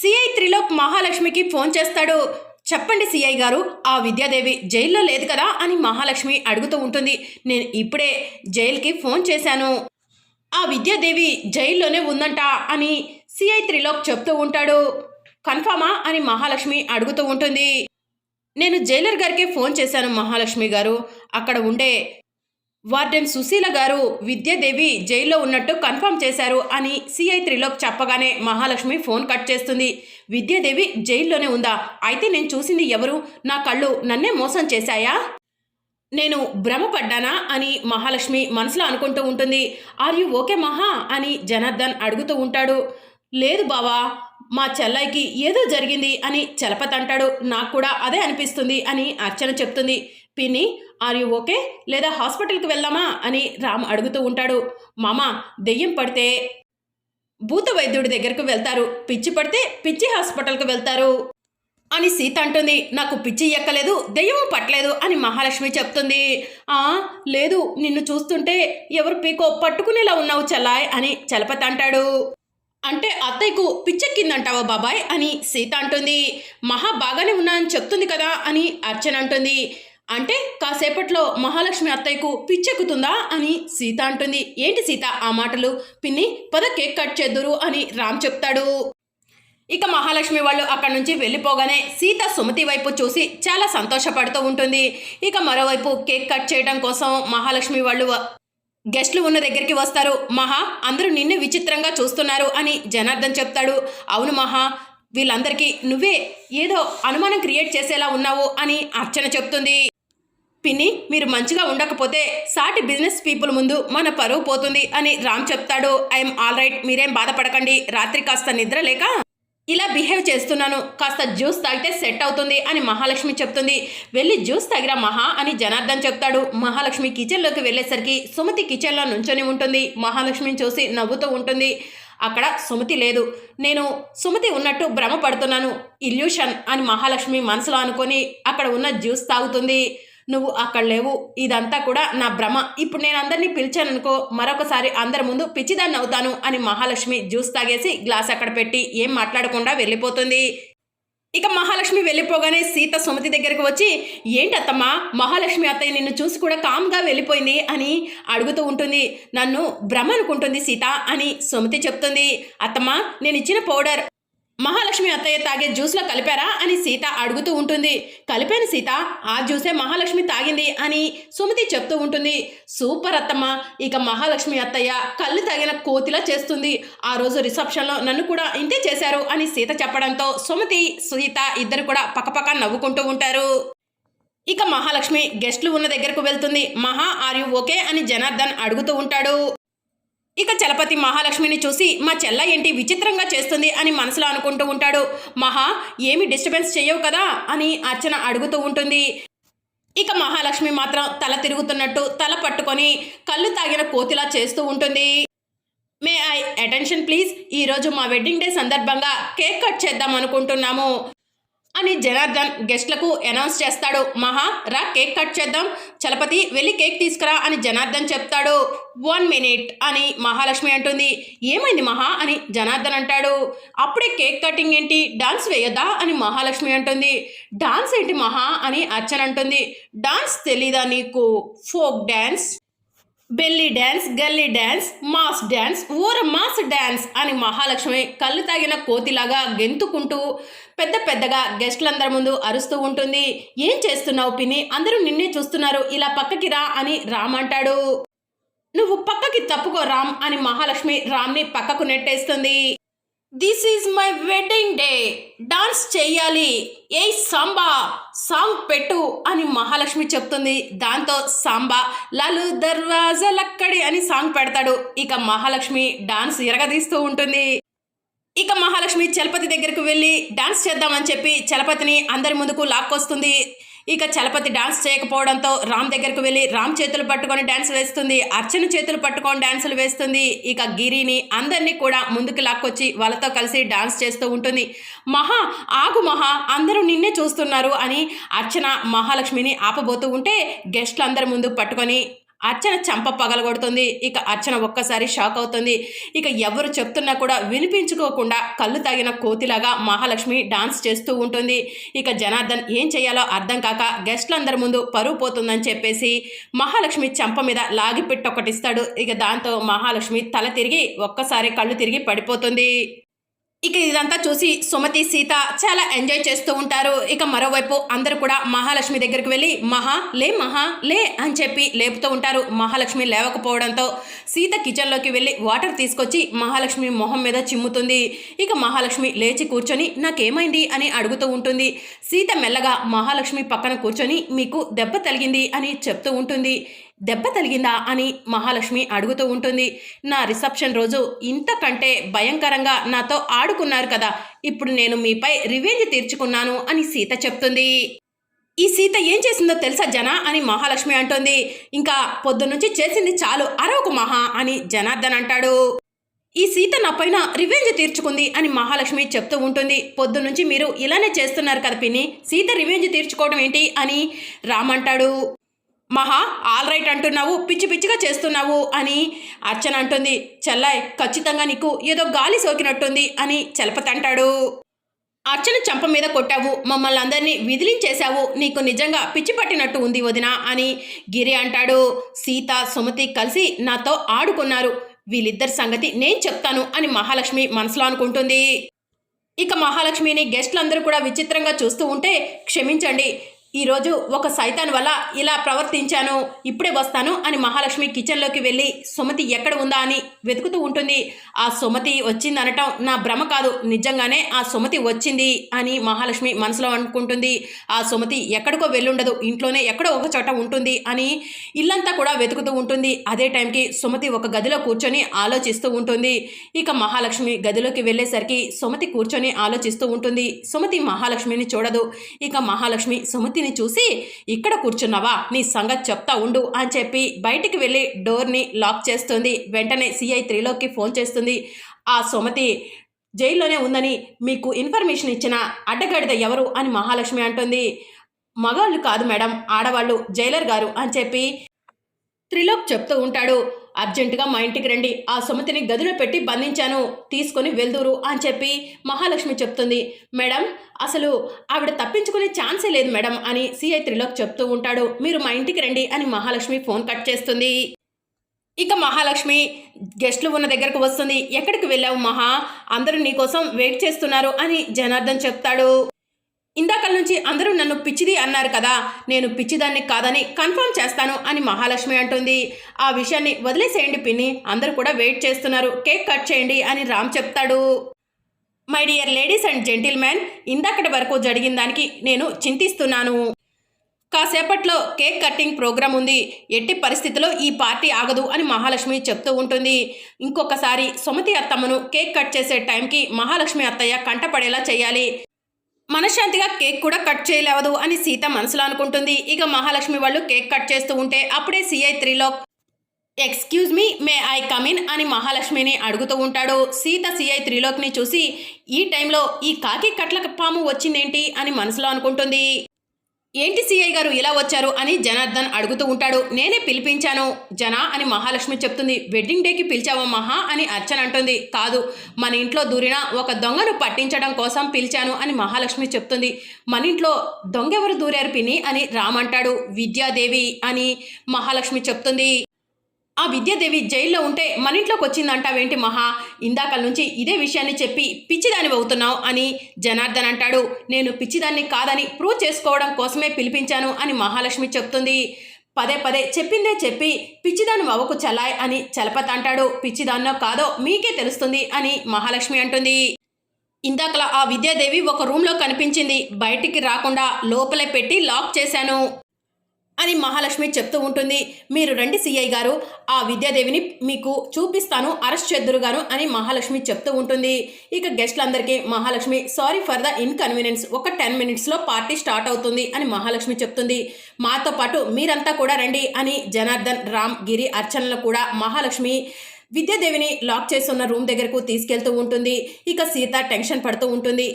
CI Trilok మహాలక్ష్మికి phone చేస్తాడు. చెప్పండి సిఐ గారు ఆ విద్యాదేవి జైల్లో లేదు కదా అని మహాలక్ష్మి అడుగుతూ ఉంటుంది. నేను ఇప్పుడే జైలుకి ఫోన్ చేశాను. ఆ విద్యాదేవి జైల్లోనే ఉందంట అని సిఐ త్రిలోక్ చెప్తూ ఉంటాడు. కన్ఫామా అని మహాలక్ష్మి అడుగుతూ ఉంటుంది. నేను జైలర్ గారికి ఫోన్ చేశాను మహాలక్ష్మి గారు. అక్కడ ఉండే వార్డెన్ సుశీల గారు విద్యాదేవి జైల్లో ఉన్నట్టు కన్ఫర్మ్ చేశారు అని సిఐ త్రిలోక్ చెప్పగానే మహాలక్ష్మి ఫోన్ కట్ చేస్తుంది. విద్యాదేవి జైల్లోనే ఉందా? అయితే నేను చూసింది ఎవరు? నా కళ్ళు నన్నే మోసం చేశాయా? నేను భ్రమపడ్డానా? అని మహాలక్ష్మి మనసులో అనుకుంటూ ఉంటుంది. ఆర్ యు ఓకే మహా? అని జనార్దన్ అడుగుతూ ఉంటాడు. లేదు బావా మా చెల్లైకి ఏదో జరిగింది అని చలపతంటాడు. నాకు కూడా అదే అనిపిస్తుంది అని అర్చన చెప్తుంది. పిన్ని ఆర్ యు ఓకే లేదా హాస్పిటల్కి వెళ్దామా? అని రామ్ అడుగుతూ ఉంటాడు. మామ దెయ్యం పడితే భూత వైద్యుడి దగ్గరకు వెళ్తారు. పిచ్చి పడితే పిచ్చి హాస్పిటల్కి వెళ్తారు. అని సీత అంటుంది. నాకు పిచ్చి ఎక్కలేదు దెయ్యం పట్టలేదు అని మహాలక్ష్మి చెప్తుంది. ఆ లేదు నిన్ను చూస్తుంటే ఎవరు పీకో పట్టుకునేలా ఉన్నావు చలాయ్ అని చలపతి అంటాడు. అంటే అత్తయ్యకు పిచ్చెక్కిందంటావా బాబాయ్? అని సీత అంటుంది. మహా బాగానే ఉన్నా అని చెప్తుంది కదా అని అర్చన అంటుంది. అంటే కాసేపట్లో మహాలక్ష్మి అత్తయ్యకు పిచ్చెక్కుతుందా అని సీత అంటుంది. ఏంటి సీత ఆ మాటలు? పిన్ని పద కేక్ కట్ చేద్దురు అని రామ్ చెప్తాడు. ఇక మహాలక్ష్మి వాళ్ళు అక్కడి నుంచి వెళ్ళిపోగానే సీత సుమతి వైపు చూసి చాలా సంతోషపడుతూ ఉంటుంది. ఇక మరోవైపు కేక్ కట్ చేయడం కోసం మహాలక్ష్మి వాళ్ళు గెస్ట్లు ఉన్న దగ్గరికి వస్తారు. మహా అందరూ నిన్ను విచిత్రంగా చూస్తున్నారు అని జనార్దన్ చెప్తాడు. అవును మహా వీళ్ళందరికీ నువ్వే ఏదో అనుమానం క్రియేట్ చేసేలా ఉన్నావు అని అర్చన చెప్తుంది. పిన్ని మీరు మంచిగా ఉండకపోతే సాటి బిజినెస్ పీపుల్ ముందు మన పరువు పోతుంది అని రామ్ చెప్తాడు. ఐఎమ్ ఆల్ రైట్ మీరేం బాధపడకండి. రాత్రి కాస్త నిద్ర లేక ఇలా బిహేవ్ చేస్తున్నాను. కాస్త జ్యూస్ తాగితే సెట్ అవుతుంది అని మహాలక్ష్మి చెప్తుంది. వెళ్ళి జ్యూస్ తాగిరా మహా అని జనార్దన్ చెప్తాడు. మహాలక్ష్మి కిచెన్లోకి వెళ్ళేసరికి సుమతి కిచెన్లో నుంచొని ఉంటుంది. మహాలక్ష్మిని చూసి నవ్వుతూ ఉంటుంది. అక్కడ సుమతి లేదు. నేను సుమతి ఉన్నట్టు భ్రమపడుతున్నాను ఇల్యూషన్ అని మహాలక్ష్మి మనసులో అనుకొని అక్కడ ఉన్న జ్యూస్ తాగుతుంది. నువ్వు అక్కడ లేవు. ఇదంతా కూడా నా భ్రమ. ఇప్పుడు నేను అందరినీ పిలిచాననుకో మరొకసారి అందరి ముందు పిచ్చిదాన్ని అవుతాను అని మహాలక్ష్మి జ్యూస్ తాగేసి గ్లాస్ అక్కడ పెట్టి ఏం మాట్లాడకుండా వెళ్ళిపోతుంది. ఇక మహాలక్ష్మి వెళ్ళిపోగానే సీత సుమతి దగ్గరికి వచ్చి ఏంటి అత్తమ్మా మహాలక్ష్మి అత్తయ్య నిన్ను చూసి కూడా కామ్గా వెళ్ళిపోయింది అని అడుగుతూ ఉంటుంది. నన్ను భ్రమ అనుకుంటుంది సీత అని సుమతి చెప్తుంది. అత్తమ్మ నేను ఇచ్చిన పౌడర్ మహాలక్ష్మి అత్తయ్య తాగే జ్యూస్లో కలిపారా అని సీత అడుగుతూ ఉంటుంది. కలిపాను సీత ఆ జ్యూసే మహాలక్ష్మి తాగింది అని సుమతి చెప్తూ ఉంటుంది. సూపర్ అత్తమ్మ ఇక మహాలక్ష్మి అత్తయ్య కళ్ళు తాగిన కోతిలా చేస్తుంది. ఆ రోజు రిసెప్షన్లో నన్ను కూడా ఇంతే చేశారు అని సీత చెప్పడంతో సుమతి సీత ఇద్దరు కూడా పక్కపక్క నవ్వుకుంటూ ఉంటారు. ఇక మహాలక్ష్మి గెస్ట్లు ఉన్న దగ్గరకు వెళ్తుంది. మహా ఆర్ యు ఓకే అని జనార్దన్ అడుగుతూ ఉంటాడు. ఇక చలపతి మహాలక్ష్మిని చూసి మా చెల్ల ఏంటి విచిత్రంగా చేస్తుంది అని మనసులో అనుకుంటూ ఉంటాడు. మహా ఏమి డిస్టర్బెన్స్ చేయవు కదా అని అర్చన అడుగుతూ ఉంటుంది. ఇక మహాలక్ష్మి మాత్రం తల తిరుగుతున్నట్టు తల పట్టుకొని కళ్ళు తాగిన కోతిలా చేస్తూ ఉంటుంది. May I attention please. ఈరోజు మా వెడ్డింగ్ డే సందర్భంగా కేక్ కట్ చేద్దాం అనుకుంటున్నాము. అని జనార్దన్ గెస్ట్లకు అనౌన్స్ చేస్తాడు. మహా రా కేక్ కట్ చేద్దాం. చలపతి వెళ్ళి కేక్ తీసుకురా అని జనార్దన్ చెప్తాడు. వన్ మినిట్ అని మహాలక్ష్మి అంటుంది. ఏమైంది మహా అని జనార్దన్ అంటాడు. అప్పుడే కేక్ కటింగ్ ఏంటి? డాన్స్ వేయొద్దా అని మహాలక్ష్మి అంటుంది. డాన్స్ ఏంటి మహా అని అర్చన అంటుంది. డాన్స్ తెలీదా నీకు? Folk dance? బెల్లీ డ్యాన్స్ గల్లీ డ్యాన్స్ మాస్ డ్యాన్స్ ఊర మాస్ డ్యాన్స్ అని మహాలక్ష్మి కళ్ళు తాగిన కోతిలాగా గెంతుకుంటూ పెద్ద పెద్దగా గెస్టులందరి ముందు అరుస్తూ ఉంటుంది. ఏం చేస్తున్నావు పిని అందరూ నిన్నే చూస్తున్నారు. ఇలా పక్కకి రా అని రామ్ అంటాడు. నువ్వు పక్కకి తప్పుకో రామ్ అని మహాలక్ష్మి రామ్ని పక్కకు నెట్టేస్తుంది. This is my wedding day dance చెయ్యాలి. ఏ సాంబా? సాంగ్ పెట్టు అని మహాలక్ష్మి చెప్తుంది. దాంతో సాంబా లలు దర్వాజలక్కడి అని సాంగ్ పెడతాడు. ఇక మహాలక్ష్మి డాన్స్ ఇరగదీస్తూ ఉంటుంది. ఇక మహాలక్ష్మి చలపతి దగ్గరకు వెళ్ళి డాన్స్ చేద్దామని చెప్పి చలపతిని అందరి ముందుకు లాక్కొస్తుంది. ఇక చలపతి డాన్స్ చేయకపోవడంతో రామ్ దగ్గరకు వెళ్ళి రామ్ చేతులు పట్టుకొని డాన్స్ వేస్తుంది అర్చన చేతులు పట్టుకొని డాన్సులు వేస్తుంది. ఇక గిరిని అందరినీ కూడా ముందుకు లాక్కొచ్చి వాళ్ళతో కలిసి డాన్స్ చేస్తూ ఉంటుంది. మహా ఆగు మహా అందరూ నిన్నే చూస్తున్నారు అని అర్చన మహాలక్ష్మిని ఆపబోతూ ఉంటే గెస్ట్లు అందరి ముందు పట్టుకొని అర్చన చంప పగలగొడుతుంది. ఇక అర్చన ఒక్కసారి షాక్ అవుతుంది. ఇక ఎవరు చెప్తున్నా కూడా వినిపించుకోకుండా కళ్ళు తాగిన కోతిలాగా మహాలక్ష్మి డాన్స్ చేస్తూ ఉంటుంది. ఇక జనార్దన్ ఏం చేయాలో అర్థం కాక గెస్ట్లందరి ముందు పరువు పోతుందని చెప్పేసి మహాలక్ష్మి చంప మీద లాగి పెట్టి ఒకటిస్తాడు ఇక దాంతో మహాలక్ష్మి తల తిరిగి ఒక్కసారి కళ్ళు తిరిగి పడిపోతుంది. ఇక ఇదంతా చూసి సుమతి సీత చాలా ఎంజాయ్ చేస్తూ ఉంటారు. ఇక మరోవైపు అందరూ కూడా మహాలక్ష్మి దగ్గరికి వెళ్ళి మహా లే మహా లే అని చెప్పి లేపుతూ ఉంటారు. మహాలక్ష్మి లేవకపోవడంతో సీత కిచెన్లోకి వెళ్ళి వాటర్ తీసుకొచ్చి మహాలక్ష్మి మొహం మీద చిమ్ముతుంది. ఇక మహాలక్ష్మి లేచి కూర్చొని నాకేమైంది? అని అడుగుతూ ఉంటుంది. సీత మెల్లగా మహాలక్ష్మి పక్కన కూర్చొని మీకు దెబ్బ తలిగింది అని చెప్తూ ఉంటుంది. దెబ్బ తలిగిందా అని మహాలక్ష్మి అడుగుతూ ఉంటుంది. నా రిసెప్షన్ రోజు ఇంతకంటే భయంకరంగా నాతో ఆడుకున్నారు కదా. ఇప్పుడు నేను మీపై రివెంజ్ తీర్చుకున్నాను అని సీత చెప్తుంది. ఈ సీత ఏం చేసిందో తెలుసా జన అని మహాలక్ష్మి అంటుంది. ఇంకా పొద్దున్నుంచి చేసింది చాలు అరవకు మహా అని జనార్దన్ అంటాడు. ఈ సీత నా పైన రివెంజ్ తీర్చుకుంది అని మహాలక్ష్మి చెప్తూ ఉంటుంది. పొద్దున్నుంచి మీరు ఇలానే చేస్తున్నారు కదా పిన్ని సీత రివెంజ్ తీర్చుకోవడం ఏంటి అని రామంటాడు మహా ఆల్ రైట్ అంటున్నావు పిచ్చి పిచ్చిగా చేస్తున్నావు అని అర్చన అంటుంది. చెల్లాయ్ ఖచ్చితంగా నీకు ఏదో గాలి సోకినట్టుంది అని చలపతంటాడు. అర్చన చంప మీద కొట్టావు మమ్మల్ని అందరినీ విదిలించేశావు నీకు నిజంగా పిచ్చి పట్టినట్టు ఉంది వదిన అని గిరి అంటాడు. సీత సుమతి కలిసి నాతో ఆడుకున్నారు. వీళ్ళిద్దరి సంగతి నేను చెప్తాను అని మహాలక్ష్మి మనసులో అనుకుంటుంది. ఇక మహాలక్ష్మిని గెస్ట్లందరూ కూడా విచిత్రంగా చూస్తూ ఉంటే క్షమించండి ఈరోజు ఒక సైతాన్ వల్ల ఇలా ప్రవర్తించాను ఇప్పుడే వస్తాను అని మహాలక్ష్మి కిచెన్లోకి వెళ్ళి సుమతి ఎక్కడ ఉందా అని వెతుకుతూ ఉంటుంది. ఆ సుమతి వచ్చింది అనటం నా భ్రమ కాదు నిజంగానే ఆ సుమతి వచ్చింది అని మహాలక్ష్మి మనసులో అనుకుంటుంది. ఆ సుమతి ఎక్కడికో వెళ్ళుండదు ఇంట్లోనే ఎక్కడో ఒక చోట ఉంటుంది అని ఇల్లంతా కూడా వెతుకుతూ ఉంటుంది. అదే టైంకి సుమతి ఒక గదిలో కూర్చొని ఆలోచిస్తూ ఉంటుంది. ఇక మహాలక్ష్మి గదిలోకి వెళ్ళేసరికి సుమతి కూర్చొని ఆలోచిస్తూ ఉంటుంది. సుమతి మహాలక్ష్మిని చూడదు. ఇక మహాలక్ష్మి సుమతి సుమతిని చూసి ఇక్కడ కూర్చున్నావా? నీ సంగతి చెప్తా ఉండు అని చెప్పి బయటికి వెళ్ళి డోర్ని లాక్ చేస్తుంది. వెంటనే సిఐ త్రీలోకి ఫోన్ చేస్తుంది. ఆ సుమతి జైల్లోనే ఉందని మీకు ఇన్ఫర్మేషన్ ఇచ్చిన అడ్డగడిద ఎవరు? అని మహాలక్ష్మి అంటుంది. మగవాళ్ళు కాదు మేడం ఆడవాళ్ళు జైలర్ గారు అని చెప్పి త్రిలోక్ చెప్తూ ఉంటాడు. అర్జెంటుగా మా ఇంటికి రండి. ఆ సుమతిని గదిలో పెట్టి బంధించాను. తీసుకొని వెళ్దూరు అని చెప్పి మహాలక్ష్మి చెప్తుంది. మేడం అసలు ఆవిడ తప్పించుకునే ఛాన్సే లేదు మేడం అని సిఐ త్రిలోక్ చెప్తూ ఉంటాడు. మీరు మా ఇంటికి రండి అని మహాలక్ష్మి ఫోన్ కట్ చేస్తుంది. ఇక మహాలక్ష్మి గెస్ట్లు ఉన్న దగ్గరకు వస్తుంది. ఎక్కడికి వెళ్ళావు మహా? అందరూ నీకోసం వెయిట్ చేస్తున్నారు అని జనార్దన్ చెప్తాడు. ఇందాకల నుంచి అందరూ నన్ను పిచ్చిది అన్నారు కదా నేను పిచ్చిదాన్ని కాదని కన్ఫర్మ్ చేస్తాను అని మహాలక్ష్మి అంటుంది. ఆ విషయాన్ని వదిలేసేయండి పిన్ని అందరూ కూడా వెయిట్ చేస్తున్నారు కేక్ కట్ చేయండి అని రామ్ చెప్తాడు. My dear ladies and gentlemen ఇందాకటి వరకు జరిగిన దానికి నేను చింతిస్తున్నాను. కాసేపట్లో కేక్ కట్టింగ్ ప్రోగ్రాం ఉంది ఎట్టి పరిస్థితిలో ఈ పార్టీ ఆగదు అని మహాలక్ష్మి చెప్తూ ఉంటుంది. ఇంకొకసారి సుమతి అత్తమ్మను కేక్ కట్ చేసే టైంకి మహాలక్ష్మి అత్తయ్య కంటపడేలా చేయాలి. మనశ్శాంతిగా కేక్ కూడా కట్ చేయలేవదు అని సీత మనసులో అనుకుంటుంది. ఇక మహాలక్ష్మి వాళ్ళు కేక్ కట్ చేస్తూ ఉంటే అప్పుడే సిఐ త్రీలో excuse me may I come in అని మహాలక్ష్మిని అడుగుతూ ఉంటాడు. సీత సిఐ త్రిలోక్ని చూసి ఈ టైంలో ఈ కాకి కట్ల పాము వచ్చిందేంటి? అని మనసులో అనుకుంటుంది. ఏంటి సీఐ గారు ఇలా వచ్చారు అని జనార్దన్ అడుగుతూ ఉంటాడు. నేనే పిలిపించాను. జన అని మహాలక్ష్మి చెప్తుంది. వెడ్డింగ్ డేకి పిలిచావా మహా అని అర్చన అంటుంది. కాదు మన ఇంట్లో దూరిన ఒక దొంగను పట్టించడం కోసం పిలిచాను అని మహాలక్ష్మి చెప్తుంది. మన ఇంట్లో దొంగ ఎవరు దూరారు పిన్ని అని రామంటాడు విద్యాదేవి అని మహాలక్ష్మి చెప్తుంది. ఆ విద్యాదేవి జైల్లో ఉంటే మన ఇంట్లోకి వచ్చిందంటావేంటి మహా? ఇందాకల నుంచి ఇదే విషయాన్ని చెప్పి పిచ్చిదాని అవుతున్నావు అని జనార్దన్ అంటాడు. నేను పిచ్చిదాన్ని కాదని ప్రూవ్ చేసుకోవడం కోసమే పిలిపించాను అని మహాలక్ష్మి చెప్తుంది. పదే పదే చెప్పిందే చెప్పి పిచ్చిదాని అవ్వకు చలాయ్ అని చలపత్ అంటాడు. పిచ్చిదాన్నో కాదో మీకే తెలుస్తుంది అని మహాలక్ష్మి అంటుంది. ఇందాకలా ఆ విద్యాదేవి ఒక రూమ్లో కనిపించింది. బయటికి రాకుండా లోపలే పెట్టి లాక్ చేశాను. అని మహాలక్ష్మి చెప్తూ ఉంటుంది. మీరు రండి సిఐ గారు. ఆ విద్యాదేవిని మీకు చూపిస్తాను అరెస్ట్ చేద్దురుగాను అని మహాలక్ష్మి చెప్తూ ఉంటుంది. ఇక గెస్ట్లందరికీ Mahalakshmi sorry for the inconvenience ఒక టెన్ మినిట్స్లో పార్టీ స్టార్ట్ అవుతుంది అని మహాలక్ష్మి చెప్తుంది. మాతో పాటు మీరంతా కూడా రండి అని జనార్దన్ రామ్ గిరి అర్చనలు కూడా మహాలక్ష్మి విద్యాదేవిని లాక్ చేస్తున్న రూమ్ దగ్గరకు తీసుకెళ్తూ ఉంటుంది. ఇక సీత టెన్షన్ పడుతూ ఉంటుంది.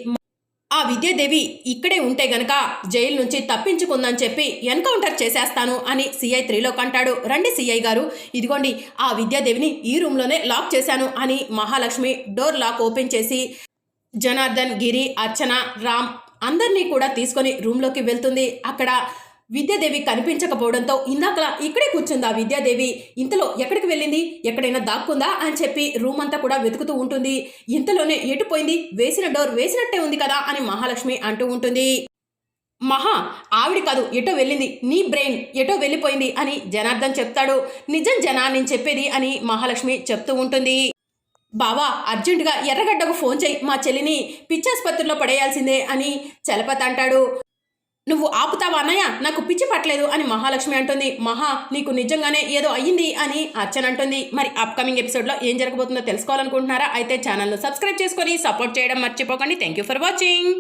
ఆ విద్యాదేవి ఇక్కడే ఉంటే గనక జైలు నుంచి తప్పించుకుందని చెప్పి ఎన్కౌంటర్ చేసేస్తాను అని సిఐ త్రీలో అంటాడు. రండి సిఐ గారు ఇదిగోండి ఆ విద్యాదేవిని ఈ రూమ్లోనే లాక్ చేశాను అని మహాలక్ష్మి డోర్ లాక్ ఓపెన్ చేసి జనార్దన్ గిరి అర్చన రామ్ అందరినీ కూడా తీసుకొని రూమ్లోకి వెళ్తుంది. అక్కడ విద్యాదేవి కనిపించకపోవడంతో ఇందాకలా ఇక్కడే కూర్చుందా విద్యాదేవి? ఇంతలో ఎక్కడికి వెళ్ళింది? ఎక్కడైనా దాక్కుందా? అని చెప్పి రూమ్ అంతా కూడా వెతుకుతూ ఉంటుంది. ఇంతలోనే ఎటు పోయింది? వేసిన డోర్ వేసినట్టే ఉంది కదా అని మహాలక్ష్మి అంటూ ఉంటుంది. మహా ఆవిడ కాదు ఎటో వెళ్ళింది. నీ బ్రెయిన్ ఎటో వెళ్ళిపోయింది అని జనార్దన్ చెప్తాడు. నిజం జనా నేను చెప్పేది అని మహాలక్ష్మి చెప్తూ ఉంటుంది. బావా అర్జెంటుగా ఎర్రగడ్డకు ఫోన్ చేయి మా చెల్లిని పిచ్చాసుపత్రిలో పడేయాల్సిందే అని చలపతి అంటాడు. నువ్వు ఆపుతావా అన్నయ్య? నాకు పిచ్చి పట్టలేదు అని మహాలక్ష్మి అంటుంది. మహా నీకు నిజంగానే ఏదో అయ్యింది అని అర్చన అంటుంది. మరి అప్కమింగ్ ఎపిసోడ్లో ఏం జరగబోతుందో తెలుసుకోవాలనుకుంటున్నారా? అయితే ఛానల్ను సబ్స్క్రైబ్ చేసుకొని సపోర్ట్ చేయడం మర్చిపోకండి. Thank you for watching